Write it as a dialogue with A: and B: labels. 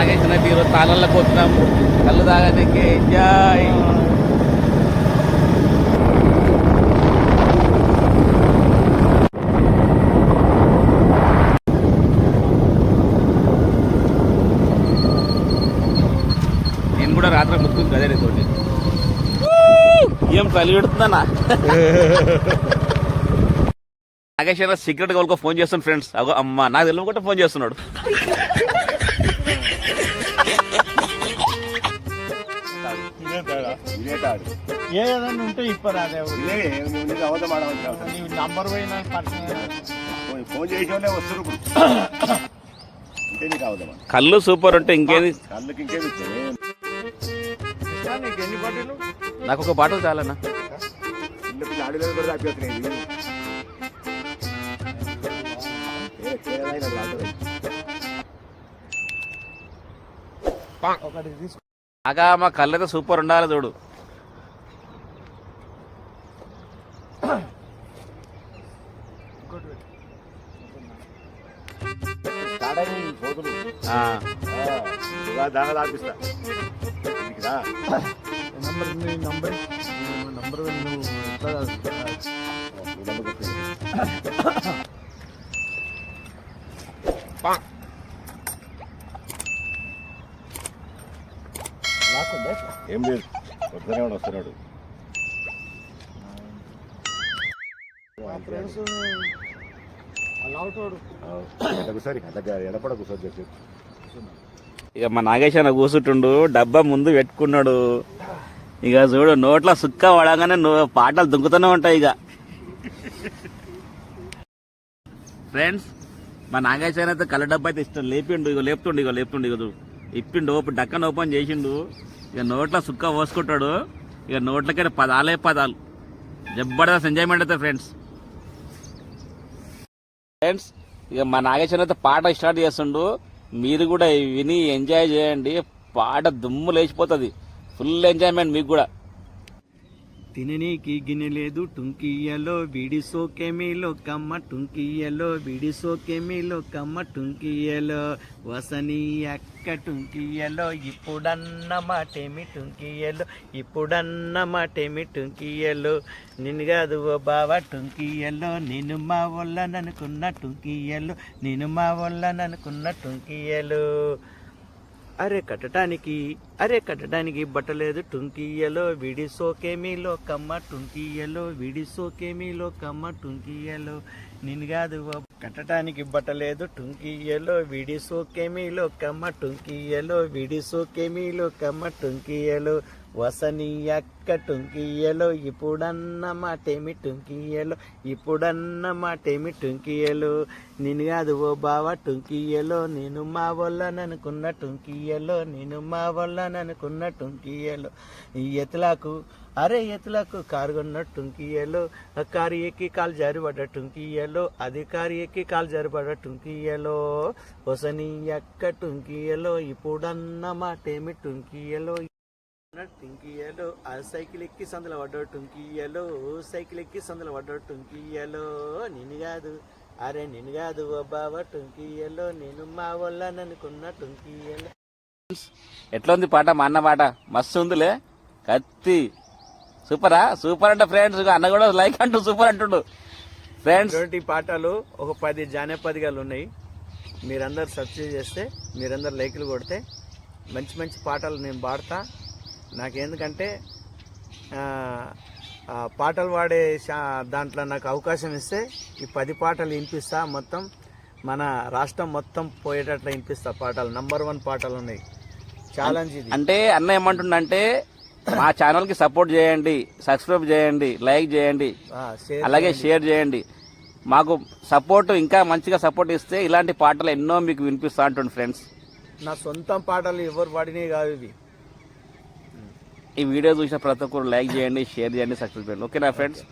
A: ఛానల్లోకి వచ్చినాం కళ్ళు తాగడానికి ఎంజాయ్ నేను కూడా రాత్రి ముక్కుంది కదే తోటి. ఏం తల్లి పెడుతుందన్నా? నాగేశ్వర సీక్రెట్గా ఫోన్ చేస్తాను ఫ్రెండ్స్ అగో అమ్మ నాకు తెలియకుండా ఫోన్ చేస్తున్నాడు.
B: ఏదన్నా ఉంటే ఇప్పుడు అదే
C: ఫోన్
B: నీ నంబర్ పోయినా పర్సనల్
C: చేసి వాళ్ళే వస్తారు ఇప్పుడు. అంటే నీకు అవదమ్మా
A: కళ్ళు సూపర్ ఉంటే ఇంకేది?
C: కళ్ళకి ఇచ్చాయి
B: నీకు ఎన్ని బాటిల్
A: నాకు ఒక బాటలు చాలన్నా.
C: ఆడలేదు కూడా
B: ఒకటి తీసుకో.
A: ఆగా మా కళ్ళు అయితే సూపర్ ఉండాలి చూడు.
C: రా.
B: నంబర్ నీ నంబర్. నంబర్ నువ్వు
C: ఏం లేదు. వాడు వస్తున్నాడు.
B: మా ఫ్రెండ్స్
A: ఇక మా నాగేష్ అన్న కూర్చుంటుండు డబ్బా ముందు పెట్టుకున్నాడు. ఇక చూడు నోట్ల సుక్క పడగానే పాటలు దుంకుతూనే ఉంటాయి ఇక. ఫ్రెండ్స్ మా అన్న అయితే కళ్ళ డబ్బా అయితే ఇష్టం. లేపిండు ఇక లేపుతుండు ఇక లేపుతుండు ఇక చూడు. ఇప్పిండు ఓపెన్ డక్కన ఓపెన్ చేసిండు. ఇక నోట్ల సుక్క పోసుకుంటాడు. ఇక నోట్లకైనా పదాలే పదాలు. జబర్దస్త్ ఎంజాయ్మెంట్ అయితే ఫ్రెండ్స్ ఫ్రెండ్స్ ఇక మా నాగేశ్వర అయితే పాట స్టార్ట్ చేస్తుండు. మీరు కూడా విని ఎంజాయ్ చేయండి. పాట దుమ్ము లేచిపోతుంది. ఫుల్ ఎంజాయ్మెంట్ మీకు కూడా.
B: తిననీకి గిన్నె లేదు టుంకియలో విడి సోకెమిలో కమ్మ టుంకియలో విడి సోకెమిలో కమ్మ టుంకియలో వసని అక్క టుంకియలో ఇప్పుడన్న మాటేమి టుంకియలో ఇప్పుడన్న మాటేమి టుంకియలో నిన్ను కాదు ఓ బావ టుంకియలో నేను మా వల్లననుకున్న టుంకియలో నేను మా వల్లననుకున్న టుంకియలో అరే కట్టడానికి అరే కట్టడానికి బట్టలేదు టుంకియలో విడి సోకేమీలో కమ్మ టుంకియలో విడి సోకేమీలో కమ్మ టుంకియలో నిన్ను కాదు ఓ కట్టడానికి బట్టలేదు టుంకియలో విడి సోకేమీలో కమ్మ టుంకియలో విడి సోకేమీలో కమ్మ టుంకియలో వసని అక్క టుంకియలో ఇప్పుడన్న మాటేమి టుంకియలో ఇప్పుడన్న మాటేమి టుంకియలో నేను కాదు ఓ బావ టుంకియలో నేను మా వల్లననుకున్న టుంకియలో నేను మా వల్లననుకున్న టుంకియలో ఈ ఎతలాకు అరే ఎతులకు కారు కొన్న టుంకియలో ఆ కారు ఎక్కి కాలు జారిపడ్డ టుంకియలో అది కారు ఎక్కి కాలు జారిపడ్డ టుంకియలో వసని ఎక్క టుంకియలో ఇప్పుడన్న మాటేమి టుంకియలో టుంకియలో ఆ సైకిల్ ఎక్కి సందుల పడ్డాడు టుంకియలో సైకిల్ ఎక్కి సందులు పడ్డాడు టుంకియలో నిన్ను కాదు అరే నిన్ను కాదు ఓ బావ టుంకియలో నేను మా వల్ల అనుకున్న టుంకియలో.
A: ఎట్లా ఉంది పాట మా అన్న పాట? మస్తు ఉందిలే. కత్తి. సూపరా? సూపర్ అంట ఫ్రెండ్స్ అన్న కూడా లైక్ అంటూ సూపర్ అంటుండు. ఫ్రెండ్స్
B: ఇటువంటి పాటలు ఒక పది జానపదిగాలు ఉన్నాయి. మీరందరు సబ్స్క్రైబ్ చేస్తే మీరందరు లైకులు కొడితే మంచి మంచి పాటలు నేను పాడతా. నాకెందుకంటే పాటలు పాడే దాంట్లో నాకు అవకాశం ఇస్తే ఈ పది పాటలు వినిపిస్తా. మొత్తం మన రాష్ట్రం మొత్తం పోయేటట్లు వినిపిస్తా పాటలు. నంబర్ వన్ పాటలు ఉన్నాయి. ఛాలెంజ్ ఇది.
A: అంటే అన్న ఏమంటుండంటే మా ఛానల్కి సపోర్ట్ చేయండి సబ్స్క్రైబ్ చేయండి లైక్ చేయండి అలాగే షేర్ చేయండి. మాకు సపోర్ట్ ఇంకా మంచిగా సపోర్ట్ ఇస్తే ఇలాంటి పాటలు ఎన్నో మీకు వినిపిస్తా అంటుండు ఫ్రెండ్స్
B: నా సొంతం పాటలు ఎవరు పాడినవి కావు ఇవి.
A: ఈ వీడియో చూసిన ప్రతి ఒక్కరు లైక్ చేయండి షేర్ చేయండి సబ్స్క్రైబ్ చేయండి. ఓకేనా ఫ్రెండ్స్